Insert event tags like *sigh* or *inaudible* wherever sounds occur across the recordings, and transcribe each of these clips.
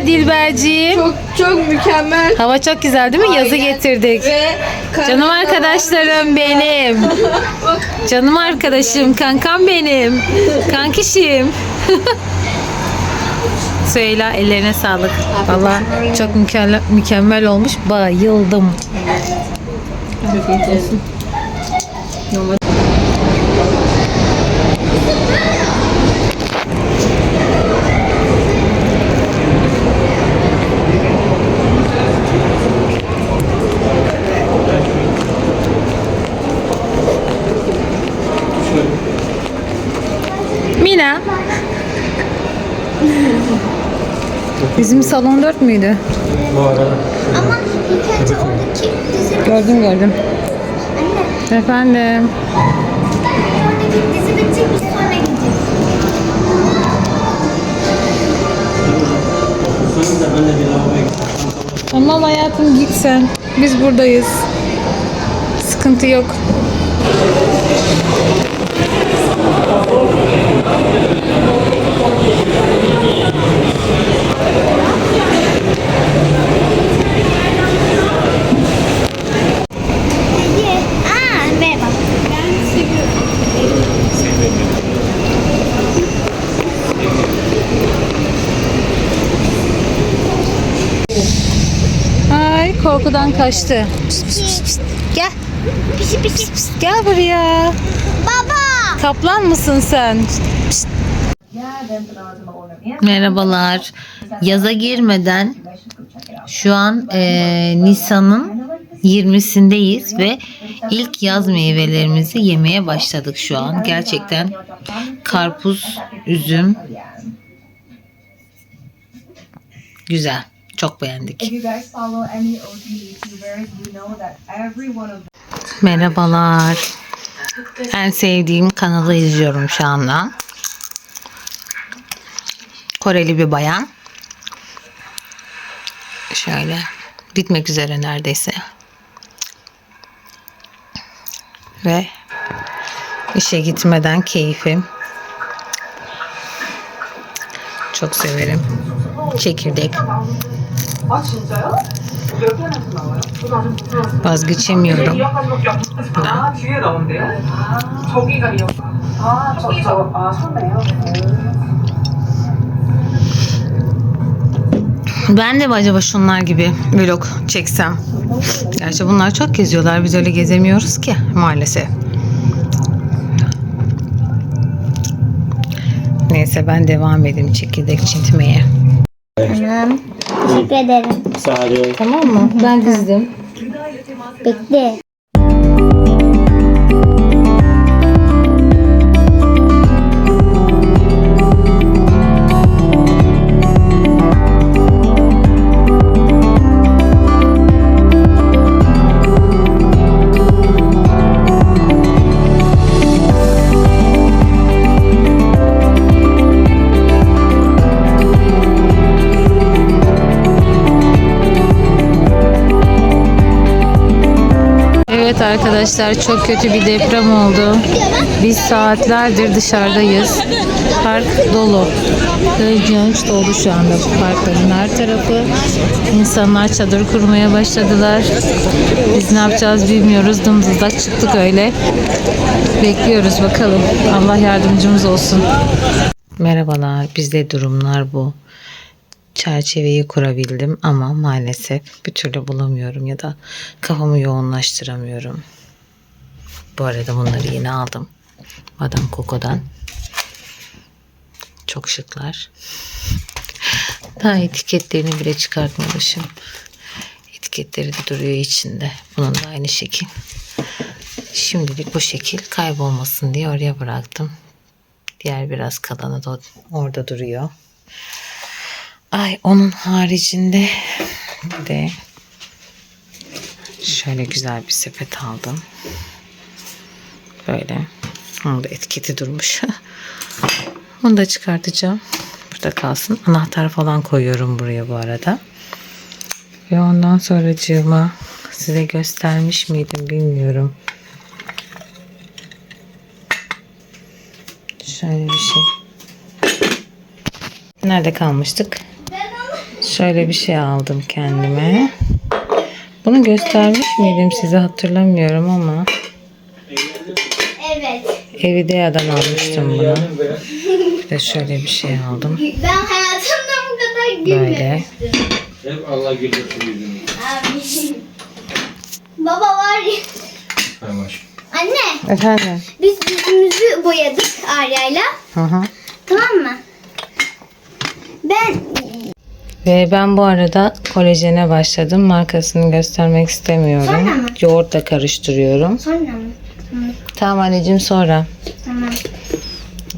haber Dilberciğim? Çok çok mükemmel. Hava çok güzel değil mi? Yazı Aynen. getirdik. Ve Canım arkadaşlarım benim. *laughs* Canım arkadaşım, kankam benim. Kankişim. *laughs* Süheyla ellerine sağlık. Valla çok mükemmel, mükemmel olmuş. Bayıldım. Afiyet olsun. Mina. Bizim salon 4 müydü? Ama ilk önce oradaki dizi Gördüm gördüm. anne Efendim. oradaki dizi bitecek biz sonra gideceğiz. Tamam hayatım git sen. Biz buradayız. Sıkıntı yok. Ye. Aa merhaba. Ben seviyorum. Ay korkudan kaçtı. Pişt, pişt, pişt, pişt. Gel. Pişi pişi. Gel buraya. Baba. Kaplan mısın sen? Pişt. Merhabalar. Yaza girmeden şu an eee, Nisan'ın 20'sindeyiz ve ilk yaz meyvelerimizi yemeye başladık şu an. Gerçekten karpuz, üzüm güzel. Çok beğendik. Merhabalar. En sevdiğim kanalı izliyorum şu anda. Koreli bir bayan. Şöyle bitmek üzere neredeyse. Ve işe gitmeden keyfim. Çok severim. Çekirdek. Vazgeçemiyorum. 아, 뒤에 나온대요? 저기가 이어. 아, 저, 저, 아, 손네요. Ben de mi acaba şunlar gibi vlog çeksem? Gerçi bunlar çok geziyorlar. Biz öyle gezemiyoruz ki maalesef. Neyse ben devam edeyim çekirdek çintmeye. Tamam. Teşekkür ederim. Sade. Tamam mı? Ben dizdim. Bekle. Arkadaşlar çok kötü bir deprem oldu. Biz saatlerdir dışarıdayız. Park dolu. Gölgeç dolu şu anda bu parkların her tarafı. İnsanlar çadır kurmaya başladılar. Biz ne yapacağız bilmiyoruz. Dımdızlak çıktık öyle. Bekliyoruz bakalım. Allah yardımcımız olsun. Merhabalar. Bizde durumlar bu çerçeveyi kurabildim ama maalesef bir türlü bulamıyorum ya da kafamı yoğunlaştıramıyorum. Bu arada bunları yine aldım. Madame Coco'dan. Çok şıklar. Daha etiketlerini bile çıkartmamışım. Etiketleri de duruyor içinde. Bunun da aynı şekil. Şimdilik bu şekil kaybolmasın diye oraya bıraktım. Diğer biraz kalanı da orada duruyor. Ay onun haricinde de şöyle güzel bir sepet aldım. Böyle. Onun da etiketi durmuş. *laughs* Bunu da çıkartacağım. Burada kalsın. Anahtar falan koyuyorum buraya bu arada. Ve ondan sonra size göstermiş miydim bilmiyorum. Şöyle bir şey. Nerede kalmıştık? Şöyle bir şey aldım kendime. Bunu göstermiş miydim size hatırlamıyorum ama. Evidea'dan almıştım bunu. Bir de şöyle bir şey aldım. Ben hayatımda bu kadar Böyle. gülmemiştim. Hep Allah güldürsün yüzünü. Abi. Baba var ya. Tamam. Anne Efendim? biz yüzümüzü boyadık Arya'yla. Hı hı. Tamam mı? Ben Ve ben bu arada kolajene başladım. Markasını göstermek Sonra istemiyorum. mı? Yoğurtla karıştırıyorum. sonra mı? Tamam anneciğim sonra. Tamam.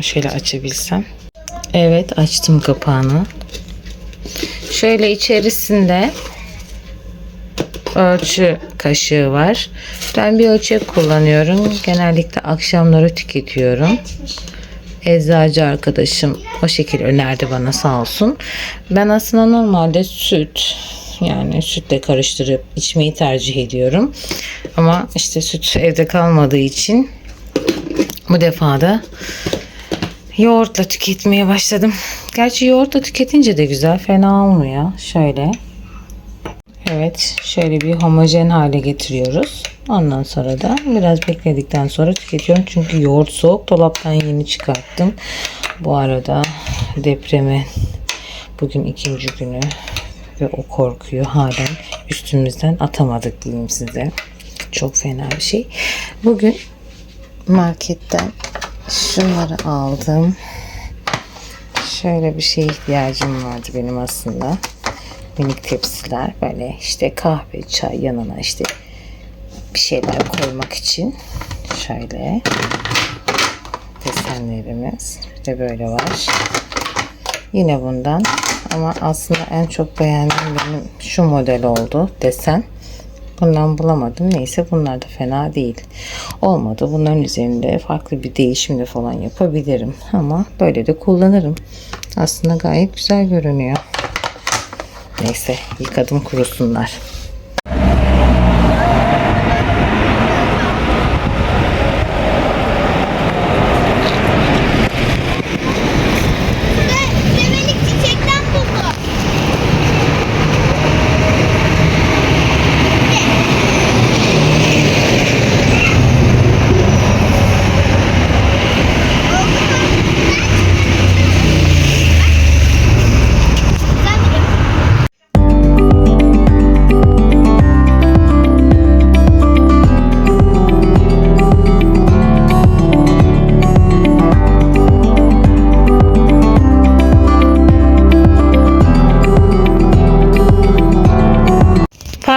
Şöyle açabilsem. Evet açtım kapağını. Şöyle içerisinde ölçü kaşığı var. Ben bir ölçü kullanıyorum. Genellikle akşamları tüketiyorum. Eczacı arkadaşım o şekil önerdi bana sağ olsun. Ben aslında normalde süt yani sütle karıştırıp içmeyi tercih ediyorum. Ama işte süt evde kalmadığı için bu defa da yoğurtla tüketmeye başladım. Gerçi yoğurtla tüketince de güzel. Fena olmuyor. Şöyle. Evet. Şöyle bir homojen hale getiriyoruz. Ondan sonra da biraz bekledikten sonra tüketiyorum. Çünkü yoğurt soğuk. Dolaptan yeni çıkarttım. Bu arada depremi bugün ikinci günü ve o korkuyu halen üstümüzden atamadık diyeyim size. Çok fena bir şey. Bugün marketten şunları aldım. Şöyle bir şeye ihtiyacım vardı benim aslında. Minik tepsiler böyle işte kahve, çay yanına işte bir şeyler koymak için. Şöyle desenlerimiz. Bir de böyle var. Yine bundan ama aslında en çok beğendiğim benim şu model oldu desen. Bundan bulamadım. Neyse bunlar da fena değil. Olmadı. Bunların üzerinde farklı bir değişim de falan yapabilirim. Ama böyle de kullanırım. Aslında gayet güzel görünüyor. Neyse yıkadım kurusunlar.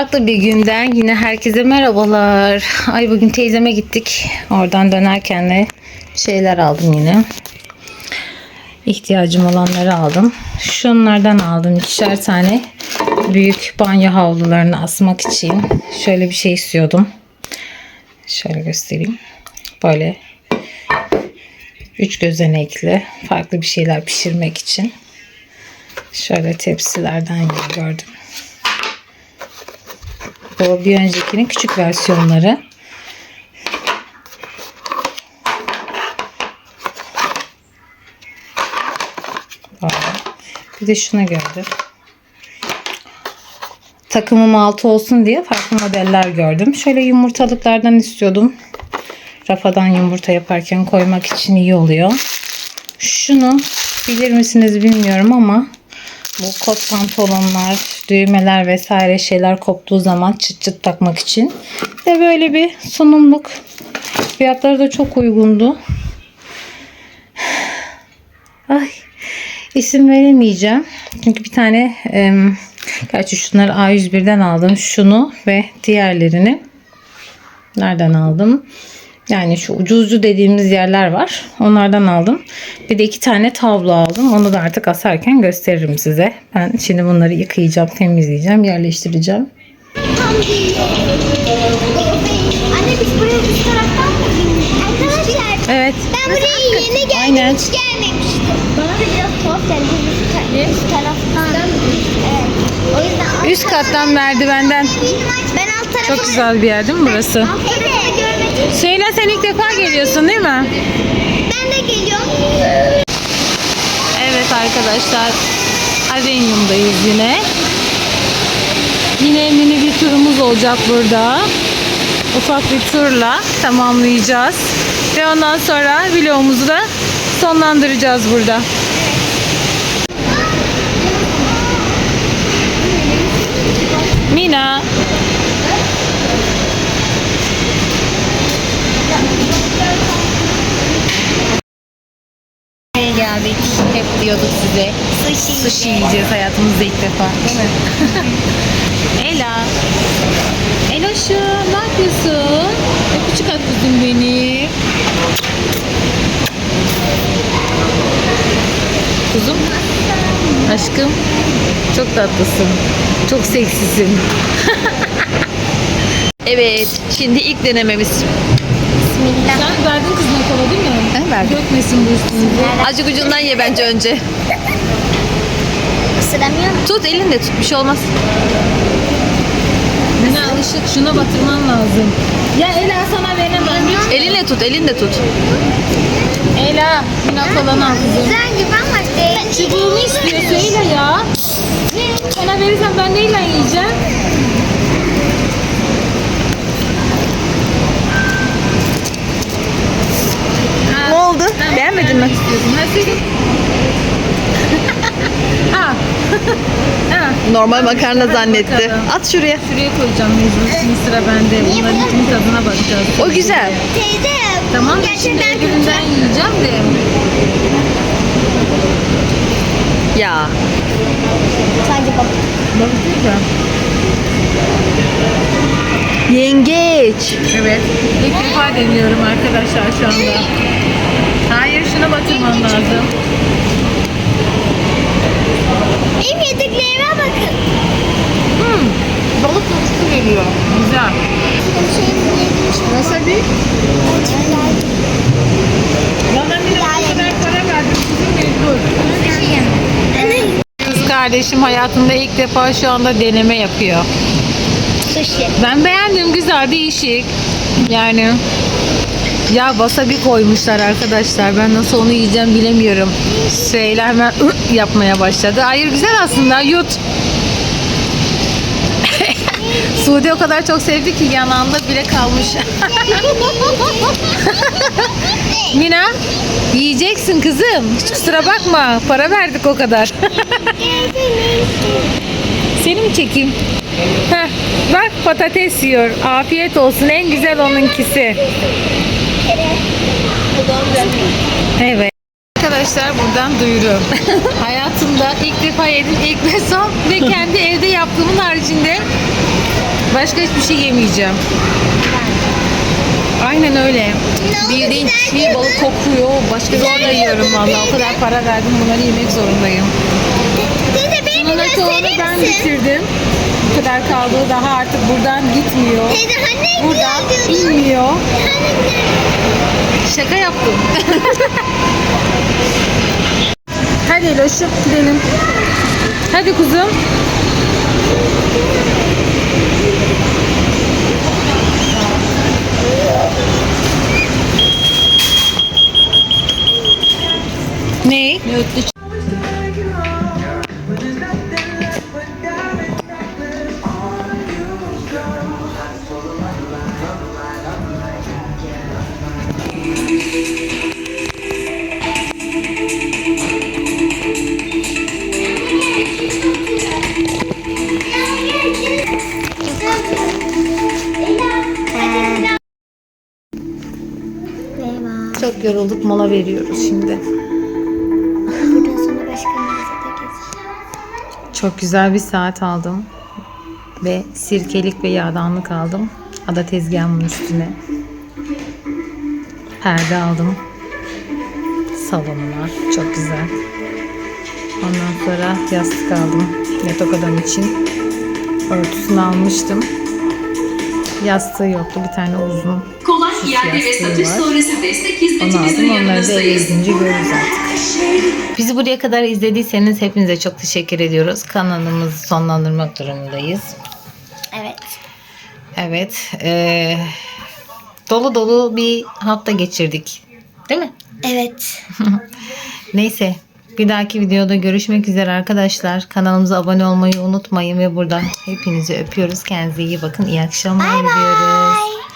Farklı bir günden yine herkese merhabalar. Ay bugün teyzeme gittik. Oradan dönerken de şeyler aldım yine. İhtiyacım olanları aldım. Şunlardan aldım ikişer tane. Büyük banyo havlularını asmak için. Şöyle bir şey istiyordum. Şöyle göstereyim. Böyle üç gözenekli farklı bir şeyler pişirmek için. Şöyle tepsilerden gördüm. Bu bir öncekinin küçük versiyonları. Bir de şuna gördüm. Takımım altı olsun diye farklı modeller gördüm. Şöyle yumurtalıklardan istiyordum. Rafadan yumurta yaparken koymak için iyi oluyor. Şunu bilir misiniz bilmiyorum ama bu kot pantolonlar, düğmeler vesaire şeyler koptuğu zaman çıt çıt takmak için. Ve böyle bir sunumluk. Fiyatları da çok uygundu. Ay isim veremeyeceğim. Çünkü bir tane em, gerçi şunları A101'den aldım. Şunu ve diğerlerini nereden aldım? Yani şu ucuzcu dediğimiz yerler var. Onlardan aldım. Bir de iki tane tablo aldım. Onu da artık asarken gösteririm size. Ben şimdi bunları yıkayacağım, temizleyeceğim, yerleştireceğim. Anne biz buraya üst taraftan mı? Arkadaşlar Evet. ben buraya yeni geldim. Aynen. Hiç gelmemiştim. Bana da biraz tuhaf geldi. Üst, üst taraftan. Evet. O yüzden Üst kattan merdivenden. ben alt tarafı Çok güzel bir yer değil mi burası? İstiyorum. Söyle sen ilk defa geliyorsun değil mi? Ben de geliyorum. Evet arkadaşlar. Avenyum'dayız yine. Yine mini bir turumuz olacak burada. Ufak bir turla tamamlayacağız. Ve ondan sonra vlogumuzu da sonlandıracağız burada. Mina. Diyorduk size. Sushi. Sushi yiyeceğiz hayatımızda ilk defa. Değil mi? *laughs* Ela. Eloşum ne yapıyorsun? Öpücük at kızım beni. Kuzum. Aşkım. Çok tatlısın. Çok seksisin. *laughs* Evet. Şimdi ilk denememiz. Bismillah. Sen verdin kızına kola değil mi? Ben verdim. Dökmesin bu üstünüze. Azıcık ucundan ye bence önce. Isıramıyor musun? Tut elinle tut. Bir şey olmaz. Mina alışık şuna batırman lazım. Ya Ela sana veremem. Elinle tut. Elinle tut. Ela, Mina kolanı al kızım. Güzel gibi ama değil. Çubuğunu istiyor söyle ya. Sana verirsem ben neyle yiyeceğim? Ne oldu? Beğenmedin mi? İstiyorsun. Ha söyle. ha. ha. *laughs* *laughs* Normal makarna zannetti. At şuraya. Şuraya koyacağım mecbur. Şimdi sıra bende. Bunların ikinin tadına bakacağız. O güzel. Teyze. Tamam mı? Şimdi Gerçekten öbüründen yiyeceğim de. Ya. Sadece bak. Bakacağım. Yengeç. Evet. İlk defa deniyorum arkadaşlar şu anda. Şuna batırman lazım. Benim yediklerime bakın. Balık kokusu geliyor. Güzel. Nasıl bir? Bana bir de bu kadar para verdim. Sizin mecbur. Kız kardeşim hayatında ilk defa şu anda deneme yapıyor. Sushi. Ben beğendim. Güzel, değişik. Yani ya wasabi koymuşlar arkadaşlar. Ben nasıl onu yiyeceğim bilemiyorum. Şeyler hemen *clears throat* yapmaya başladı. Hayır güzel aslında. Yut. *laughs* Suudi o kadar çok sevdi ki yanağında bile kalmış. *laughs* Mina yiyeceksin kızım. Hiç kusura bakma. Para verdik o kadar. *laughs* Seni mi çekeyim? Heh, bak patates yiyor. Afiyet olsun. En güzel onunkisi. Evet. Arkadaşlar buradan duyuru. *laughs* Hayatımda ilk defa yedim, ilk ve son ve kendi *laughs* evde yaptığımın haricinde başka hiçbir şey yemeyeceğim. Aynen öyle. Bildiğin çiğ balık kokuyor. Başka zorla yiyorum valla. O kadar para verdim bunları yemek zorundayım. Gösterir ben misin? bitirdim. Bu kadar kaldığı daha artık buradan gitmiyor. Teyze hani Buradan güzel diyordun. inmiyor. Hani Şaka yaptım. *laughs* Hadi Eloş'um gidelim. Hadi kuzum. Ne? Ne öttü? Çok yorulduk mola veriyoruz şimdi. Buradan sonra başka mağazada gezeceğim. Çok güzel bir saat aldım. Ve sirkelik ve yağdanlık aldım. Ada tezgahımın üstüne. Perde aldım. Salonuna. Çok güzel. Ondan sonra yastık aldım. Yatak odam için. Örtüsünü almıştım. Yastığı yoktu. Bir tane uzun Süs iade ve satış var. sonrası destek görürüz artık. Bizi buraya kadar izlediyseniz hepinize çok teşekkür ediyoruz. Kanalımızı sonlandırmak durumundayız. Evet. Evet. eee, dolu dolu bir hafta geçirdik. Değil mi? Evet. *laughs* Neyse. Bir dahaki videoda görüşmek üzere arkadaşlar. Kanalımıza abone olmayı unutmayın ve buradan hepinizi öpüyoruz. Kendinize iyi bakın. İyi akşamlar diliyoruz. Bye.